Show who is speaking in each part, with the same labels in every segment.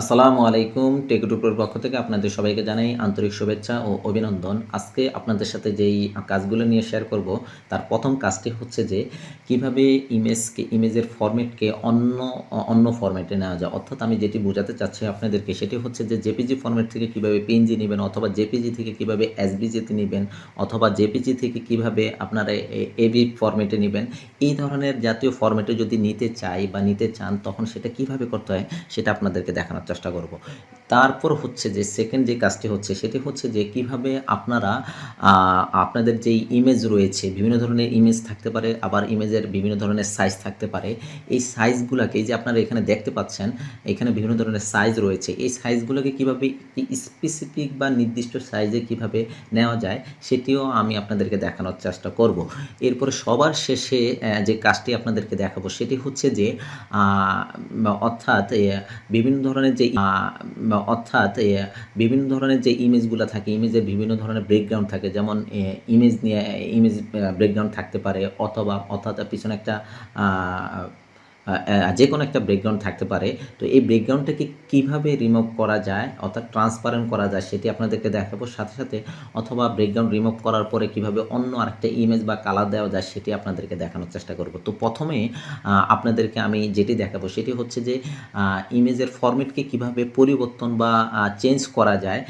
Speaker 1: আসসালামু আলাইকুম টেকটুকুর পক্ষ থেকে আপনাদের সবাইকে জানাই আন্তরিক শুভেচ্ছা ও অভিনন্দন। আজকে আপনাদের সাথে যেই কাজগুলো নিয়ে শেয়ার করব, তার প্রথম কাজটি হচ্ছে যে, কীভাবে ইমেজকে ইমেজের ফরম্যাটকে অন্য অন্য ফরম্যাটে নেওয়া যায়। অর্থাৎ আমি যেটি বোঝাতে চাচ্ছি আপনাদেরকে, সেটি হচ্ছে যে জেপিজি ফরম্যাট থেকে কীভাবে পিএনজি নেবেন অথবা জেপিজি থেকে কীভাবে এসবিজিতে নেবেন অথবা জেপিজি থেকে কীভাবে আপনারা এবি ফরম্যাটে নেবেন, এই ধরনের জাতীয় ফরম্যাটে যদি নিতে চাই বা নিতে চান, তখন সেটা কীভাবে করতে হয়, সেটা আপনাদেরকে দেখানোর চেষ্টা করব। তারপর হচ্ছে যে সেকেন্ড যে কাজটি হচ্ছে সেটি হচ্ছে যে কীভাবে আপনারা আপনাদের যেই ইমেজ রয়েছে, বিভিন্ন ধরনের ইমেজ থাকতে পারে, আবার ইমেজের বিভিন্ন ধরনের সাইজ থাকতে পারে। এই সাইজগুলোকে যে আপনারা এখানে দেখতে পাচ্ছেন, এখানে বিভিন্ন ধরনের সাইজ রয়েছে। এই সাইজগুলোকে কীভাবে স্পেসিফিক বা নির্দিষ্ট সাইজে কীভাবে নেওয়া যায়, সেটিও আমি আপনাদেরকে দেখানোর চেষ্টা করব। এরপরে সবার শেষে যে কাজটি আপনাদেরকে দেখাবো, সেটি হচ্ছে যে অর্থাৎ বিভিন্ন ধরনের যে অর্থাৎ বিভিন্ন ধরনের যে ইমেজগুলো থাকে ইমেজের বিভিন্ন ধরনের ব্রেকগ্রাউন্ড থাকে, যেমন ইমেজ নিয়ে ইমেজ ব্রেকগ্রাউন্ড থাকতে পারে, অথবা, অর্থাৎ পিছনে একটা যে কোনো একটা ব্রেকগ্রাউন্ড থাকতে পারে। তো এই ব্রেকগ্রাউন্ডটাকে কীভাবে রিমুভ করা যায়, অর্থাৎ ট্রান্সপারেন্ট করা যায়, সেটি আপনাদেরকে দেখাবো সাথে সাথে, অথবা ব্রেকগ্রাউন্ড রিমুভ করার পরে কীভাবে অন্য আরেকটা ইমেজ বা কালার দেওয়া যায়, সেটি আপনাদেরকে দেখানোর চেষ্টা করব। তো প্রথমে আপনাদেরকে আমি যেটি দেখাবো, সেটি হচ্ছে যে ইমেজের ফরম্যাটকে কীভাবে পরিবর্তন বা চেঞ্জ করা যায়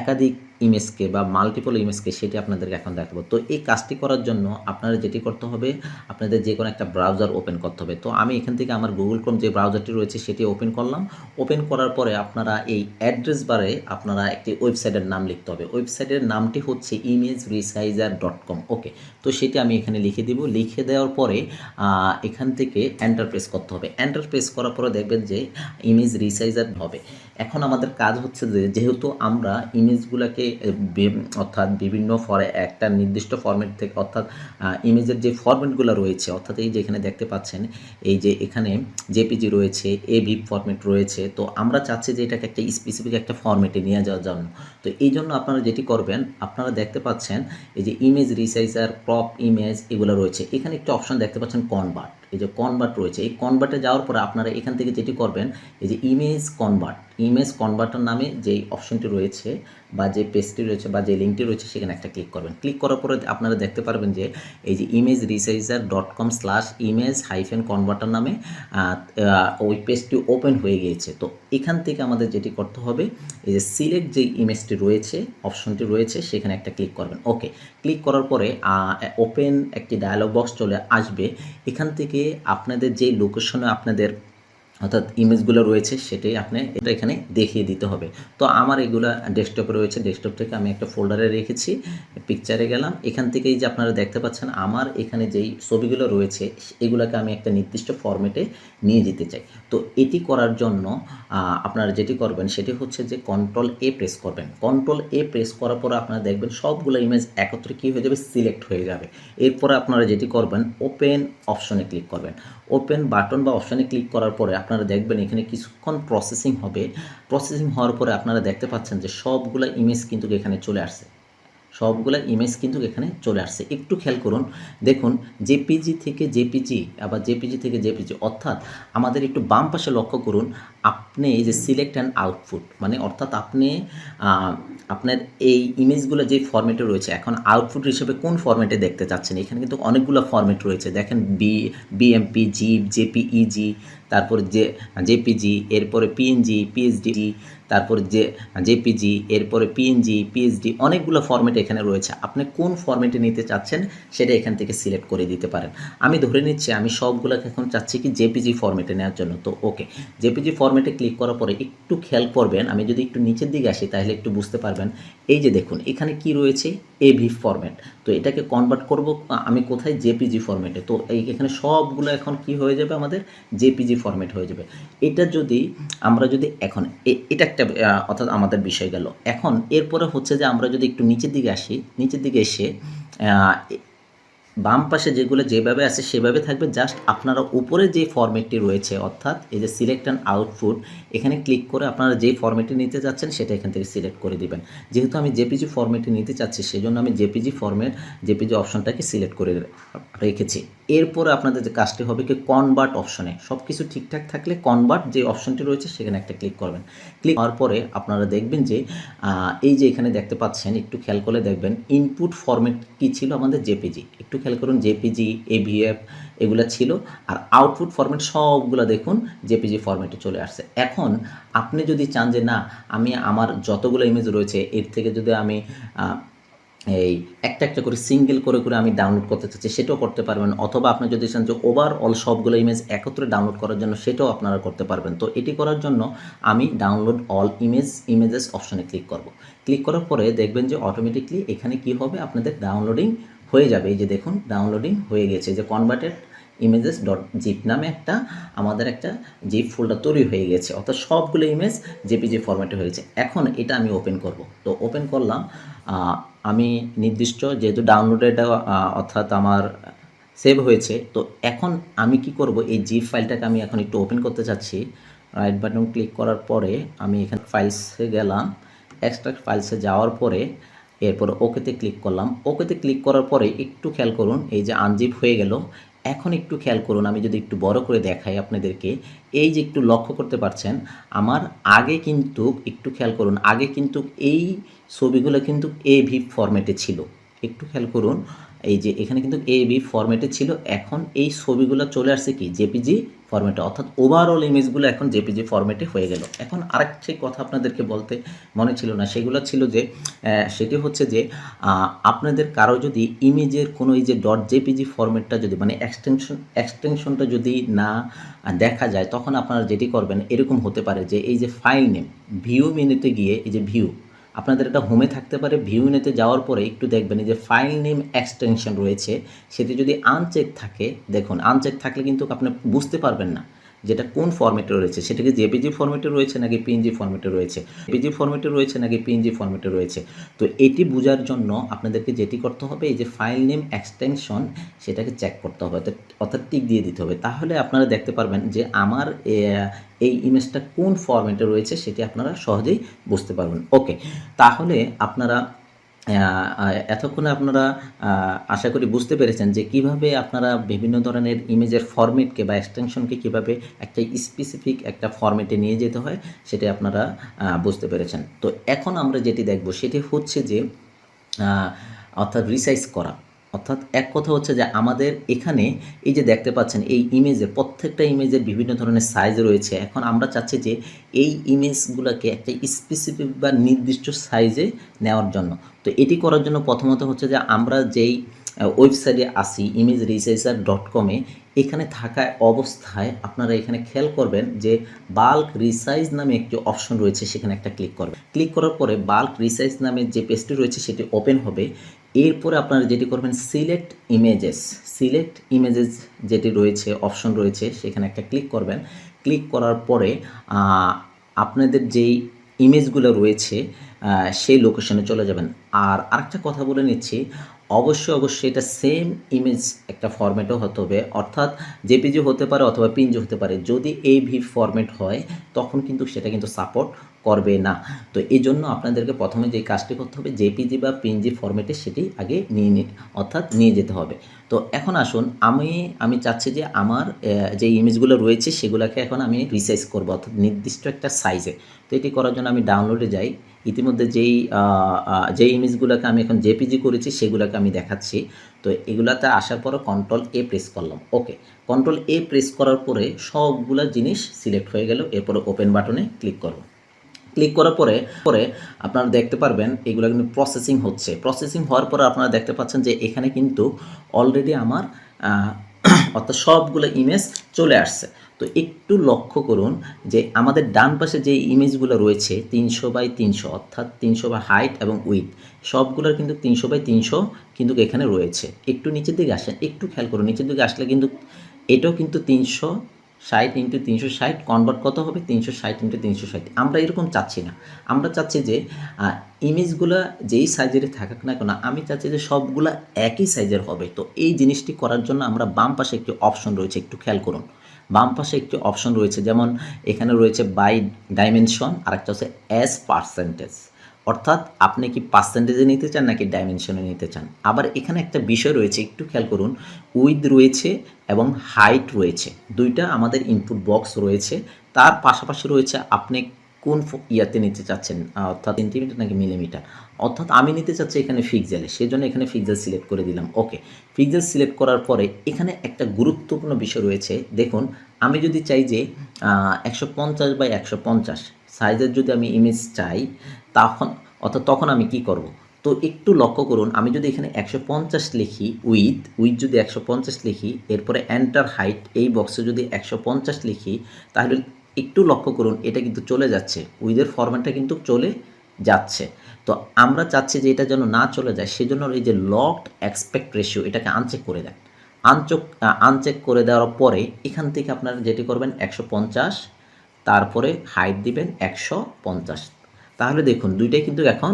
Speaker 1: একাধিক ইমেজকে বা মাল্টিপল ইমেজকে সেটি আপনাদেরকে এখন দেখাবো। তো এই কাজটি করার জন্য আপনারা যেটি করতে হবে, আপনাদের যে কোনো একটা ব্রাউজার ওপেন করতে হবে। তো আমি এখান থেকে আমার গুগল ক্রোম যে ব্রাউজারটি রয়েছে সেটি ওপেন করলাম। ওপেন করার পরে আপনারা এই অ্যাড্রেস বারে আপনারা একটি ওয়েবসাইটের নাম লিখতে হবে। ওয়েবসাইটের নামটি হচ্ছে image resizer dot com okay তো সেটি আমি এখানে লিখে দিব। লিখে দেওয়ার পরে এখান থেকে এন্টার প্রেস করতে হবে। এন্টার প্রেস করার পরে দেখবেন যে ইমেজ রিসাইজার হবে। এখন আমাদের কাজ হচ্ছে যে, যেহেতু আমরা ইমেজগুলোকে অর্থাৎ বিভিন্ন ফরে, একটা নির্দিষ্ট ফরম্যাট থেকে, অর্থাৎ ইমেজের যে ফরম্যাটগুলো রয়েছে, অর্থাৎ এই যে এখানে দেখতে পাচ্ছেন, এই যে এখানে জেপিজি রয়েছে, এ ভিপ ফরম্যাট রয়েছে, তো আমরা চাচ্ছি যে এটাকে একটা স্পেসিফিক একটা ফরম্যাটে নিয়ে যাওয়ার জন্য। তো এই জন্য আপনারা যেটি করবেন, আপনারা দেখতে পাচ্ছেন, এই যে ইমেজ রিসাইজার ক্রপ ইমেজ এগুলো রয়েছে। এখানে একটা অপশন দেখতে পাচ্ছেন কনভার্ট এই যে কনভার্ট রয়েছে। এই কনভার্টে যাওয়ার পরে আপনারা এখান থেকে যেটি করবেন, এই যে ইমেজ কনভার্ট ইমেজ কনভার্টার নামে যেই অপশনটি রয়েছে বা যে পেজটি রয়েছে বা যে লিঙ্কটি রয়েছে সেখানে একটা ক্লিক করবেন। ক্লিক করার পরে আপনারা দেখতে পারবেন যে এই যে image resizer dot com slash image hyphen converter নামে ওই পেজটি ওপেন হয়ে গিয়েছে। তো এখান থেকে আমাদের যেটি করতে হবে, এই যে সিলেক্ট যে ইমেজটি রয়েছে অপশনটি রয়েছে, সেখানে একটা ক্লিক করবেন। ওকে ক্লিক করার পরে ওপেন একটি ডায়ালগ বক্স চলে আসবে। এখান থেকে আপনাদের যে লোকেশনে আপনাদের অর্থাৎ ইমেজগুলো রয়েছে, সেটাই আপনি এটা এখানে দেখিয়ে দিতে হবে। তো আমার এগুলো ডেস্কটপে রয়েছে ডেস্কটপ থেকে আমি একটা ফোল্ডারে রেখেছি পিকচারে গেলাম। এখান থেকেই যে আপনারা দেখতে পাচ্ছেন, আমার এখানে যেই ছবিগুলো রয়েছে, এগুলোকে আমি একটা নির্দিষ্ট ফরম্যাটে নিয়ে যেতে চাই। তো এটি করার জন্য আপনারা যেটি করবেন, সেটি হচ্ছে যে কন্ট্রোল এ প্রেস করবেন। কন্ট্রোল এ প্রেস করার পরে আপনারা দেখবেন সবগুলো ইমেজ একত্রে কী হয়ে যাবে সিলেক্ট হয়ে যাবে। এরপরে আপনারা যেটি করবেন ওপেন অপশনে ক্লিক করবেন। ওপেন বাটন বা অপশনে ক্লিক করার পরে আপনারা দেখবেন এখানে কিছুক্ষণ প্রসেসিং হবে। প্রসেসিং হওয়ার পরে আপনারা দেখতে পাচ্ছেন যে সবগুলো ইমেজ কিন্তু এখানে চলে আসছে। সবগুলো ইমেজ কিন্তু এখানে চলে আসছে। একটু খেয়াল করুন। দেখুন জেপিজি থেকে জেপিজি আবার জেপিজি থেকে জেপিজি অর্থাৎ আমাদের একটু বাম পাশে লক্ষ্য করুন। আপনি এই যে সিলেক্ট অ্যান্ড আউটপুট মানে অর্থাৎ আপনি আপনার এই ইমেজগুলো যে ফরম্যাটে রয়েছে, এখন আউটপুট হিসেবে কোন ফরম্যাটে দেখতে চাচ্ছেন? এখানে কিন্তু অনেকগুলো ফরম্যাট রয়েছে। দেখেন বি বিএমপি জিপ জেপিইজি তারপর যে জেপিজি এরপরে পিএনজি পিএইচডি তারপর যে জেপিজি এরপরে পিএনজি পিএইচডি অনেকগুলো ফরম্যাট এখানে রয়েছে। আপনি কোন ফরম্যাটে নিতে চাচ্ছেন, সেটা এখান থেকে সিলেক্ট করে দিতে পারেন। আমি ধরে নিচ্ছি, আমি সবগুলোকে এখন চাচ্ছি কি জেপিজি ফরম্যাটে নেওয়ার জন্য। তো ওকে জেপিজি ফরম্যাটে ক্লিক করার পরে একটু খেয়াল করবেন, আমি যদি একটু নিচের দিকে আসি তাহলে একটু বুঝতে পারবেন। এই যে দেখুন, এখানে কি রয়েছে? এভি ফরম্যাট তো এটাকে কনভার্ট করব আমি কোথায়? জেপিজি ফরম্যাটে তো এই এখানে সবগুলো এখন কি হয়ে যাবে আমাদের? জেপিজি ফরম্যাট হয়ে যাবে। এটা যদি আমরা যদি এখন এটা একটা অর্থাৎ আমাদের বিষয় গেল। এখন এরপরে হচ্ছে যে আমরা যদি একটু নিচের দিকে আসি, নিচের দিকে এসে বাম পাশে যেগুলো যেভাবে আছে সেভাবে থাকবে জাস্ট আপনারা উপরে যে ফরম্যাটটি রয়েছে, অর্থাৎ এই যে সিলেক্ট অ্যান্ড আউটপুট এখানে ক্লিক করে আপনারা যে ফরম্যাটটি নিতে চাচ্ছেন সেটা এখান থেকে সিলেক্ট করে দিবেন। যেহেতু আমি জেপিজি ফরম্যাটটি নিতে চাচ্ছি, সেজন্য আমি জেপিজি ফর্মেট জেপিজি অপশনটাকে সিলেক্ট করে রেখেছি। এরপরে আপনাদের যে কাজটি হবে কি কনভার্ট অপশনে সব কিছু ঠিকঠাক থাকলে কনভার্ট যে অপশনটি রয়েছে সেখানে একটা ক্লিক করবেন। ক্লিক হওয়ার পরে আপনারা দেখবেন যে এই যে এখানে দেখতে পাচ্ছেন, একটু খেয়াল করে দেখবেন ইনপুট ফরম্যাট কি ছিল আমাদের জেপিজি একটু খেয়াল করুন জেপিজি এভিএফ এগুলো ছিল। আর আউটপুট ফরম্যাট সবগুলো দেখুন, জেপিজি ফরম্যাটে চলে আসছে। এখন আপনি যদি চান যে না, আমি আমার যতগুলো ইমেজ রয়েছে, এর থেকে যদি আমি এই একটা একটা করে সিঙ্গেল করে করে আমি ডাউনলোড করতে চাচ্ছি, সেটাও করতে পারবেন। অথবা আপনি যদি চান যে ওভারঅল সবগুলো ইমেজ একত্রে ডাউনলোড করার জন্য, সেটাও আপনারা করতে পারবেন। তো এটি করার জন্য আমি ডাউনলোড অল ইমেজ ইমেজেস অপশনে ক্লিক করব। ক্লিক করার পরে দেখবেন যে অটোমেটিকলি এখানে কি হবে? আপনাদের ডাউনলোডিং হয়ে যাবে। এই যে দেখুন ডাউনলোডিং হয়ে গেছে। যে কনভার্টেড ইমেজেস ডট জিপ নামে একটা, আমাদের একটা জিপ ফোল্ডার তৈরি হয়ে গেছে। অর্থাৎ সবগুলো ইমেজ জেপিজি ফরম্যাটে হয়েছে। এখন এটা আমি ওপেন করব। তো ওপেন করলাম। আমি নির্দিষ্ট যেহেতু ডাউনলোডেড অর্থাৎ আমার সেভ হয়েছে, তো এখন আমি কি করব? এই জিপ ফাইলটাকে আমি এখন একটু ওপেন করতে চাচ্ছি। রাইট বাটন ক্লিক করার পরে আমি এখানে ফাইলসে গেলাম। এক্সট্রাক্ট ফাইলসে যাওয়ার পরে এরপর ওকেতে ক্লিক করলাম। ওকেতে ক্লিক করার পরে একটু খেয়াল করুন, এই যে আনজিপ হয়ে গেল। এখন একটু খেয়াল করুন, আমি যদি একটু বড় করে দেখাই আপনাদেরকে, এই যে একটু লক্ষ্য করতে পারছেন, আমার আগে কিন্তু একটু খেয়াল করুন, আগে কিন্তু এই ছবিগুলো কিন্তু এ ভি ফরম্যাটে ছিল। একটু খেয়াল করুন, এই যে এখানে কিন্তু এ বি ফরম্যাটে ছিল, এখন এই ছবিগুলো চলে আসছে কি? জেপিজি ফরম্যাটে অর্থাৎ ওভারঅল ইমেজগুলো এখন জেপিজি ফরম্যাটে হয়ে গেল। এখন আরেকটি কথা আপনাদেরকে বলতে মনে ছিল না, সেগুলো ছিল যে সেটি হচ্ছে যে আপনাদের কারও যদি ইমেজের কোনো এই যে ডট জেপিজি ফরম্যাটটা যদি মানে এক্সটেনশন এক্সটেনশনটা যদি না দেখা যায়, তখন আপনারা যেটি করবেন, এরকম হতে পারে যে, এই যে ফাইল নেম ভিউ মেনুতে গিয়ে, এই যে ভিউ আপনাদের এটা হোমে থাকতে পারে ভিউ নেতে যাওয়ার পরে একটু দেখবেন যে ফাইল নেম এক্সটেনশন রয়েছে, সেটি যদি আনচেক থাকে, দেখুন আনচেক থাকলে কিন্তু আপনি বুঝতে পারবেন না। যেটা কোন ফরম্যাটে রয়েছে? সেটা কি জেপিজি ফরম্যাটে রয়েছে নাকি পিএনজি ফরম্যাটে রয়েছে? পিজি ফরম্যাটে রয়েছে নাকি পিএনজি ফরম্যাটে রয়েছে? তো এটি বোঝার জন্য আপনাদেরকে যেটি করতে হবে, এই যে ফাইল নেম এক্সটেনশন সেটাকে চেক করতে হবে। অর্থাৎ টিক দিয়ে দিতে হবে। তাহলে আপনারা দেখতে পারবেন যে আমার এই ইমেজটা কোন ফরম্যাটে রয়েছে, সেটি আপনারা সহজেই বুঝতে পারবেন। ওকে তাহলে আপনারা এতক্ষণে আপনারা আশা করি বুঝতে পেরেছেন যে কীভাবে আপনারা বিভিন্ন ধরনের ইমেজের ফরম্যাটকে বা এক্সটেনশনকে কীভাবে একটা স্পেসিফিক একটা ফরম্যাটে নিয়ে যেতে হয় সেটা আপনারা বুঝতে পেরেছেন। তো এখন আমরা যেটি দেখব সেটি হচ্ছে যে অর্থাৎ রিসাইজ করা। অর্থাৎ এক কথা হচ্ছে যে আমাদের এখানে এই যে দেখতে পাচ্ছেন, এই ইমেজের প্রত্যেকটা ইমেজের বিভিন্ন ধরনের সাইজ রয়েছে। এখন আমরা চাচ্ছি যে এই ইমেজগুলোকে একটা স্পেসিফিক বা নির্দিষ্ট সাইজে নেওয়ার জন্য। তো এটি করার জন্য প্রথমত হচ্ছে যে আমরা যেই ওয়েবসাইটে আসি ইমেজ রিসাইজার ডট কমে এখানে থাকা অবস্থায় আপনারা এখানে খেয়াল করবেন যে বাল্ক রিসাইজ নামে একটি অপশন রয়েছে, সেখানে একটা ক্লিক করবেন। ক্লিক করার পরে বাল্ক রিসাইজ নামে যে পেজটি রয়েছে, সেটি ওপেন হবে। এরপরে আপনারা যেটি করবেন সিলেক্ট ইমেজেস সিলেক্ট ইমেজেস যেটি রয়েছে অপশন রয়েছে, সেখানে একটা ক্লিক করবেন। ক্লিক করার পরে আপনাদের যেই ইমেজগুলো রয়েছে সেই লোকেশনে চলে যাবেন। আর আরেকটা কথা বলে নিচ্ছি, অবশ্যই অবশ্যই এটা সেম ইমেজ একটা ফরম্যাটও হতে হবে। অর্থাৎ জেপিজি হতে পারে অথবা পিএনজি হতে পারে। যদি এই ভি ফরম্যাট হয়, তখন কিন্তু সেটা কিন্তু সাপোর্ট করবে না। তো এই জন্য আপনাদেরকে প্রথমে যে কাজটি করতে হবে, জেপিজি বা পিএনজি ফরম্যাটে সেটি আগে নিয়ে অর্থাৎ নিয়ে যেতে হবে। তো এখন আসুন, আমি আমি চাচ্ছি যে আমার যে ইমেজগুলো রয়েছে সেগুলোকে এখন আমি রিসাইজ করব, অর্থাৎ নির্দিষ্ট একটা সাইজে তো এটি করার জন্য আমি ডাউনলোডে যাই। ইতিমধ্যে যেই যে ইমেজগুলোকে আমি এখন জেপিজি করেছি সেগুলোকে আমি দেখাচ্ছি। তো এগুলাতে আসার পরে কন্ট্রোল এ প্রেস করলাম। ওকে কন্ট্রোল এ প্রেস করার পরে সবগুলা জিনিস সিলেক্ট হয়ে গেল। এরপরে ওপেন বাটনে ক্লিক করব। ক্লিক করার পরে পরে আপনারা দেখতে পারবেন এগুলো কিন্তু প্রসেসিং হচ্ছে। প্রসেসিং হওয়ার পরে আপনারা দেখতে পাচ্ছেন যে এখানে কিন্তু অলরেডি আমার অর্থাৎ সবগুলো ইমেজ চলে আসছে। তো একটু লক্ষ্য করুন যে আমাদের ডান পাশে যে ইমেজগুলো রয়েছে, তিনশো বাই তিনশো, অর্থাৎ তিনশো বা হাইট এবং উইথ সবগুলোর কিন্তু তিনশো বাই তিনশো কিন্তু এখানে রয়েছে। একটু নিচের দিকে আসেন, একটু খেয়াল করুন, নিচের দিকে আসলে কিন্তু এটাও কিন্তু তিনশো ষাট ইন্টু তিনশো ষাট কনভার্ট কত হবে? তিনশো ষাট ইন্টু তিনশো ষাট। আমরা এরকম চাচ্ছি না। আমরা চাচ্ছি যে ইমেজগুলো যেই সাইজের থাকুক না কেন, আমি চাচ্ছি যে সবগুলো একই সাইজের হবে। তো এই জিনিসটি করার জন্য আমরা বাম পাশে একটি অপশন রয়েছে, একটু খেয়াল করুন। বাম পাশে একটি অপশন রয়েছে, যেমন এখানে রয়েছে বাই ডাইমেনশন আর একটা হচ্ছে অ্যাজ পার্সেন্টেজ অর্থাৎ আপনি কি পার্সেন্টেজে নিতে চান নাকি ডাইমেনশনে নিতে চান? আবার এখানে একটা বিষয় রয়েছে, একটু খেয়াল করুন উইথ রয়েছে এবং হাইট রয়েছে। দুইটা আমাদের ইনপুট বক্স রয়েছে। তার পাশাপাশি রয়েছে, আপনি কোন ইয়াতে নিতে চাচ্ছেন? অর্থাৎ সেন্টিমিটার নাকি মিলিমিটার অর্থাৎ আমি নিতে চাচ্ছি এখানে ফিক্সেলে সেই জন্য এখানে ফিক্সেল সিলেক্ট করে দিলাম। ওকে ফিক্সেল সিলেক্ট করার পরে এখানে একটা গুরুত্বপূর্ণ বিষয় রয়েছে। দেখুন, আমি যদি চাই যে একশো পঞ্চাশ বাই একশো পঞ্চাশ সাইজের যদি আমি ইমেজ চাই তখন, অর্থাৎ তখন আমি কি করব? তো একটু লক্ষ্য করুন, আমি যদি এখানে একশো পঞ্চাশ লিখি উইথ উইথ যদি একশো পঞ্চাশ লিখি, এরপরে এন্টার হাইট এই বক্সে যদি একশো পঞ্চাশ লিখি, তাহলে একটু লক্ষ্য করুন, এটা কিন্তু চলে যাচ্ছে। উইথের ফরম্যাটটা কিন্তু চলে যাচ্ছে। তো আমরা চাচ্ছি যে এটা যেন না চলে যায়, সেজন্য এই যে লকড এক্সপেক্ট রেশিও এটাকে আনচেক করে দেন। আনচক আনচেক করে দেওয়ার পরে এখান থেকে আপনারা যেটি করবেন একশো পঞ্চাশ, তারপরে হাইট দিবেন একশো পঞ্চাশ। তাহলে দেখুন, দুইটাই কিন্তু এখন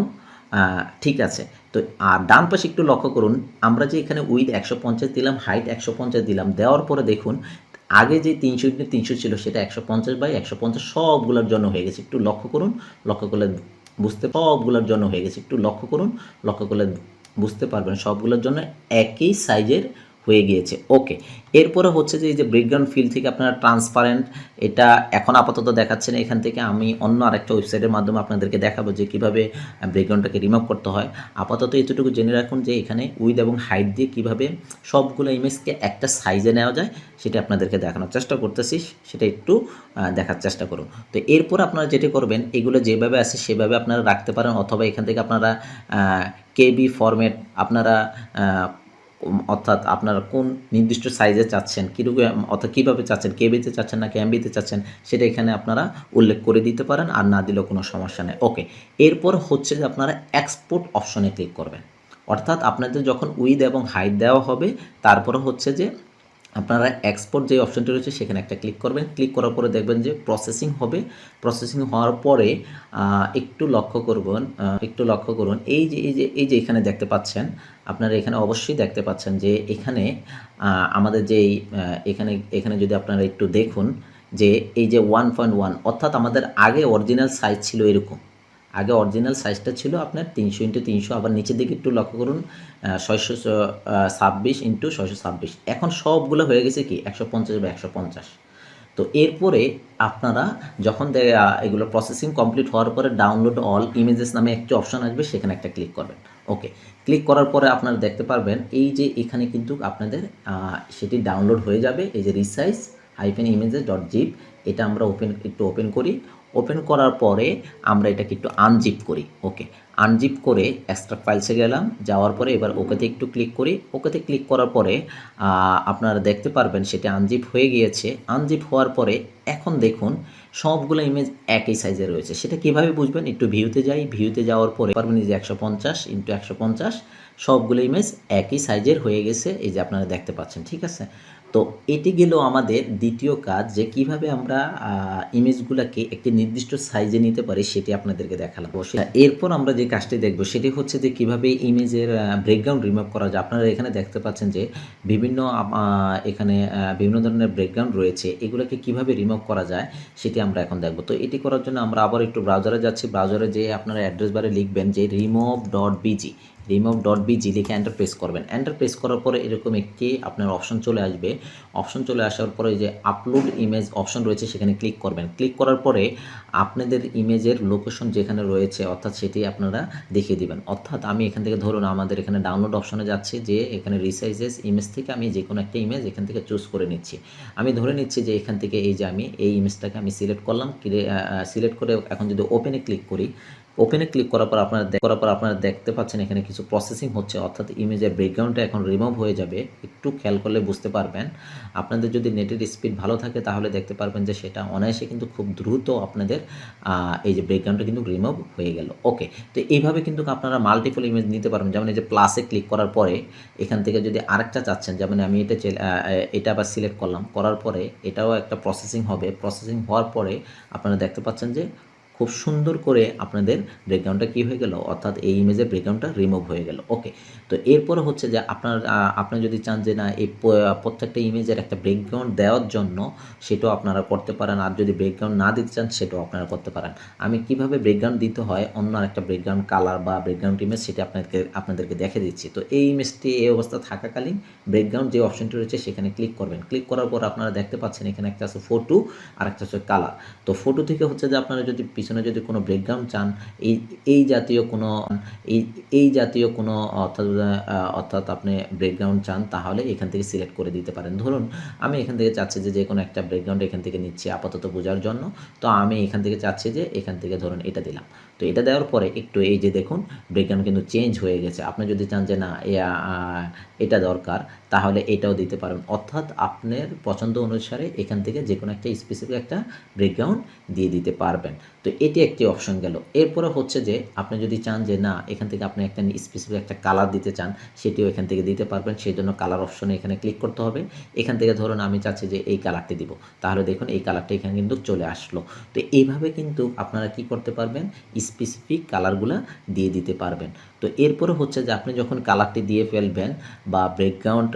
Speaker 1: ঠিক আছে। তো, আর ডান পাশে একটু লক্ষ্য করুন, আমরা যে এখানে উইথ একশো পঞ্চাশ দিলাম হাইট একশো পঞ্চাশ দিলাম, দেওয়ার পরে দেখুন, আগে যে তিনশো ইন্টু তিনশো ছিল, সেটা একশো পঞ্চাশ বাই একশো পঞ্চাশ সবগুলোর জন্য হয়ে গেছে। একটু লক্ষ্য করুন, লক্ষ্য করলে বুঝতে সবগুলোর জন্য হয়ে গেছে। একটু লক্ষ্য করুন, লক্ষ্য করলে বুঝতে পারবেন, সবগুলোর জন্য একই সাইজের হয়ে গিয়েছে। ওকে এরপরে হচ্ছে যে, এই যে ব্রেকগ্রাউন্ড ফিল থেকে আপনারা ট্রান্সপারেন্ট এটা এখন আপাতত দেখাচ্ছেন এখান থেকে আমি অন্য আরেকটা ওয়েবসাইটের মাধ্যমে আপনাদেরকে দেখাবো যে কীভাবে ব্রেকগ্রাউন্ডটাকে রিমুভ করতে হয়। আপাতত এতটুকু জেনে রাখুন যে এখানে উইথ এবং হাইট দিয়ে কীভাবে সবগুলো ইমেজকে একটা সাইজে নেওয়া যায়, সেটা আপনাদেরকে দেখানোর চেষ্টা করতেছি। সেটা একটু দেখার চেষ্টা করুন। তো এরপর আপনারা যেটি করবেন, এগুলো যেভাবে আছে সেভাবে আপনারা রাখতে পারেন, অথবা এখান থেকে আপনারা কেবি ফরম্যাট আপনারা অর্থাৎ আপনারা কোন নির্দিষ্ট সাইজে চাচ্ছেন, কীরকম, অর্থাৎ কীভাবে চাচ্ছেন, কে কেবিতে চাচ্ছেন না ক্যাম্বিতে চাচ্ছেন, সেটা এখানে আপনারা উল্লেখ করে দিতে পারেন আর না দিলেও কোনো সমস্যা নেই। ওকে এরপর হচ্ছে যে আপনারা এক্সপোর্ট অপশনে ক্লিক করবেন। অর্থাৎ আপনাদের যখন উইথ এবং হাইট দেওয়া হবে, তারপরে হচ্ছে যে আপনারা এক্সপোর্ট যে অপশনটি রয়েছে সেখানে একটা ক্লিক করবেন। ক্লিক করার পরে দেখবেন যে প্রসেসিং হবে। প্রসেসিং হওয়ার পরে একটু লক্ষ্য করবেন একটু লক্ষ্য করুন। এই যে এই যে এই যে এখানে দেখতে পাচ্ছেন আপনারা এখানে অবশ্যই দেখতে পাচ্ছেন যে এখানে আমাদের আহ, এখানে এখানে যদি আপনারা একটু দেখুন যে এই যে ওয়ান পয়েন্ট ওয়ান অর্থাৎ আমাদের আগে অরিজিনাল সাইজ ছিল এরকম। আগে অরিজিনাল সাইজটা ছিল আপনার তিনশো ইন্টু তিনশো। আবার নিচের দিকে একটু লক্ষ্য করুন ছয়শো ছাব্বিশ ইন্টু ছয়শো ছাব্বিশ। এখন সবগুলো হয়ে গেছে কি, একশো পঞ্চাশ বা একশো পঞ্চাশ। তো এরপরে আপনারা যখন এগুলো প্রসেসিং কমপ্লিট হওয়ার পরে ডাউনলোড অল ইমেজেস নামে একটি অপশন আসবে, সেখানে একটা ক্লিক করবেন। ওকে ক্লিক করার পরে আপনারা দেখতে পারবেন, এই যে এখানে কিন্তু আপনাদের সেটি ডাউনলোড হয়ে যাবে, এই যে resize hyphen images dot zip এটা আমরা ওপেন একটু ওপেন করি। ওপেন করার পরে আমরা এটাকে একটু আনজিপ করি ওকে আনজিপ করে এক্সট্রা ফাইলসে গেলাম, যাওয়ার পরে এবার ওকেতে একটু ক্লিক করি। ওকেতে ক্লিক করার পরে আপনারা দেখতে পারবেন সেটা আনজিপ হয়ে গিয়েছে। আনজিপ হওয়ার পরে এখন দেখুন, সবগুলো ইমেজ একই সাইজে রয়েছে। সেটা কীভাবে বুঝবেন? একটু ভিউতে যাই। ভিউতে যাওয়ার পরে পারবেন যে একশো পঞ্চাশ ইন্টু একশো পঞ্চাশ। সবগুলো ইমেজ একই সাইজের হয়ে গেছে, এই যে আপনারা দেখতে পাচ্ছেন, ঠিক আছে? তো এটি গেল আমাদের দ্বিতীয় কাজ যে কীভাবে আমরা ইমেজগুলোকে একটি নির্দিষ্ট সাইজে নিতে পারি সেটি আপনাদেরকে দেখালাম। এরপর আমরা যে কাজটি দেখব সেটি হচ্ছে যে কীভাবে ইমেজের ব্রেকগ্রাউন্ড রিমুভ করা যায়। আপনারা এখানে দেখতে পাচ্ছেন যে বিভিন্ন এখানে বিভিন্ন ধরনের ব্রেকগ্রাউন্ড রয়েছে। এগুলোকে কীভাবে রিমুভ করা যায় সেটি আমরা এখন দেখব। তো এটি করার জন্য আমরা আবার একটু ব্রাউজারে যাচ্ছি। ব্রাউজারে যে আপনারা অ্যাড্রেস বারে লিখবেন যে remove dot BG remove dot BG লিখে এন্টার প্রেস করবেন। এন্টার প্রেস করার পরে এরকম একটি আপনার অপশন চলে আসবে। অপশন চলে আসার পরে যে আপলোড ইমেজ অপশন রয়েছে সেখানে ক্লিক করবেন। ক্লিক করার পরে আপনাদের ইমেজের লোকেশন যেখানে রয়েছে অর্থাৎ সেটি আপনারা দেখিয়ে দিবেন। অর্থাৎ আমি এখান থেকে ধরুন আমাদের এখানে ডাউনলোড অপশনে যাচ্ছি যে এখানে রিসাইজেস ইমেজ থেকে আমি যে কোনো একটা ইমেজ এখান থেকে চুজ করে নিচ্ছি। আমি ধরে নিচ্ছি যে এখান থেকে এই যে আমি এই ইমেজটাকে আমি সিলেক্ট করলাম। সিলেক্ট করে এখন যদি ওপেনে ক্লিক করি ওপেনে ক্লিক করার পর আপনারা করার পর আপনারা দেখতে পাচ্ছেন এখানে কিছু প্রসেসিং হচ্ছে। অর্থাৎ ইমেজের ব্যাকগ্রাউন্ডটা এখন রিমুভ হয়ে যাবে। একটু খেয়াল করলে বুঝতে পারবেন। আপনাদের যদি নেটের স্পিড ভালো থাকে, তাহলে দেখতে পারবেন যে সেটা অনায়াসে কিন্তু খুব দ্রুত আপনাদের এই যে ব্যাকগ্রাউন্ডটা কিন্তু রিমুভ হয়ে গেল। ওকে তো এইভাবে কিন্তু আপনারা মাল্টিপল ইমেজ নিতে পারবেন। যেমন এই যে প্লাসে ক্লিক করার পরে, এখান থেকে যদি আরেকটা চাচ্ছেন, যেমন আমি এটা এটা আবার সিলেক্ট করলাম। করার পরে এটাও একটা প্রসেসিং হবে। প্রসেসিং হওয়ার পরে আপনারা দেখতে পাচ্ছেন যে খুব সুন্দর করে আপনাদের ব্রেকগ্রাউন্ডটা কী হয়ে গেল? অর্থাৎ এই ইমেজের ব্রেকগ্রাউন্ডটা রিমুভ হয়ে গেল। ওকে তো এরপরে হচ্ছে যে আপনার আপনি যদি চান যে না, এই প্রত্যেকটা ইমেজের একটা ব্রেকগ্রাউন্ড দেওয়ার জন্য সেটাও আপনারা করতে পারেন। আর যদি ব্রেকগ্রাউন্ড না দিতে চান, সেটাও আপনারা করতে পারেন। আমি কীভাবে ব্রেকগ্রাউন্ড দিতে হয়? অন্য একটা ব্রেকগ্রাউন্ড কালার বা ব্রেকগ্রাউন্ড ইমেজ সেটা আপনাদেরকে আপনাদেরকে দেখে দিচ্ছি। তো এই ইমেজটি এই অবস্থা থাকাকালীন ব্রেকগ্রাউন্ড যে অপশনটি রয়েছে, সেখানে ক্লিক করবেন। ক্লিক করার পর আপনারা দেখতে পাচ্ছেন এখানে একটা আছে ফটো আর একটা আছে কালার তো ফটো থেকে হচ্ছে যে আপনারা যদি পিছনে যদি কোনো ব্রেকগ্রাউন্ড চান, এই এই জাতীয় কোনো, এই এই জাতীয় কোনো, অর্থাৎ অর্থাৎ আপনি ব্রেকগ্রাউন্ড চান, তাহলে এখান থেকে সিলেক্ট করে দিতে পারেন। ধরুন, আমি এখান থেকে চাচ্ছি যে যে কোনো একটা ব্রেকগ্রাউন্ড এখান থেকে নিচ্ছি আপাতত বোঝার জন্য, তো আমি এখান থেকে চাচ্ছি যে এখান থেকে ধরুন এটা দিলাম। তো এটা দেওয়ার পরে একটু এই যে দেখুন ব্রেকগ্রাউন্ড কিন্তু চেঞ্জ হয়ে গেছে। আপনি যদি চান যে না এটা দরকার, তাহলে এটাও দিতে পারেন অর্থাৎ আপনার পছন্দ অনুসারে এখান থেকে যে কোনো একটা স্পেসিফিক একটা ব্রেকগ্রাউন্ড দিয়ে দিতে পারবেন। তো এটি একটি অপশন গেল। এরপরে হচ্ছে যে, আপনি যদি চান যে না, এখান থেকে আপনি একটা স্পেসিফিক একটা কালার দিতে চান, সেটিও এখান থেকে দিতে পারবেন। সেই জন্য কালার অপশনে এখানে ক্লিক করতে হবে। এখান থেকে ধরুন আমি চাচ্ছি যে এই কালারটি দিব। তাহলে দেখুন এই কালারটি এখানে কিন্তু চলে আসলো। তো এইভাবে কিন্তু আপনারা কি করতে পারবেন? স্পেসিফিক কালারগুলো দিয়ে দিতে পারবেন। তো এরপরে হচ্ছে যে আপনি যখন কালারটি দিয়ে ফেলবেন বা ব্যাকগ্রাউন্ড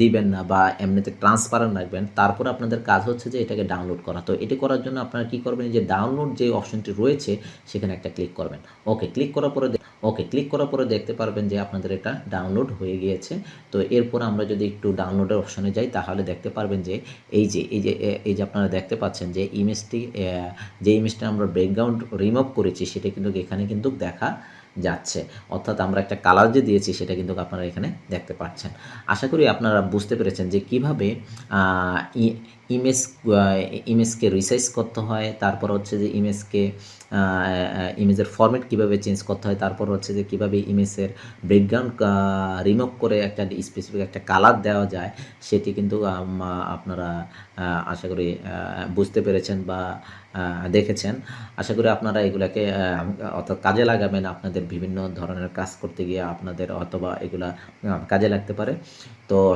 Speaker 1: দিবেন না বা এমনিতে ট্রান্সপারেন্ট রাখবেন, তারপর আপনাদের কাজ হচ্ছে যে এটাকে ডাউনলোড করা। তো এটি করার জন্য আপনারা কি করবেন যে ডাউনলোড যে অপশনটি রয়েছে, সেখানে একটা ক্লিক করবেন। ওকে ক্লিক করার পরে ওকে ক্লিক করার পরে দেখতে পারবেন যে আপনাদের এটা ডাউনলোড হয়ে গিয়েছে। তো এরপর আমরা যদি একটু ডাউনলোডের অপশনে যাই, তাহলে দেখতে পারবেন যে এই যে এই যে এই যে আপনারা দেখতে পাচ্ছেন যে ইমেজটি যে ইমেজটা আমরা ব্যাকগ্রাউন্ড রিমুভ করেছি, সেটা কিন্তু এখানে কিন্তু দেখা যাচ্ছে। অর্থাৎ আমরা একটা কালার যে দিয়েছি, সেটা কিন্তু আপনারা এখানে দেখতে পাচ্ছেন। আশা করি আপনারা বুঝতে পেরেছেন যে কীভাবে ইমেজ ইমেজকে রিসাইজ করতে হয়, তারপর হচ্ছে যে ইমেজকে ইমেজের ফরম্যাট কীভাবে চেঞ্জ করতে হয়, তারপর হচ্ছে যে কীভাবে ইমেজের ব্যাকগ্রাউন্ড রিমুভ করে একটা স্পেসিফিক একটা কালার দেওয়া যায়, সেটি কিন্তু আপনারা আশা করি বুঝতে পেরেছেন বা দেখেছেন। আশা করি আপনারা এগুলাকে অর্থাৎ কাজে লাগাবেন, আপনাদের বিভিন্ন ধরনের কাজ করতে গিয়ে আপনাদের অথবা এগুলা কাজে লাগতে পারে। তো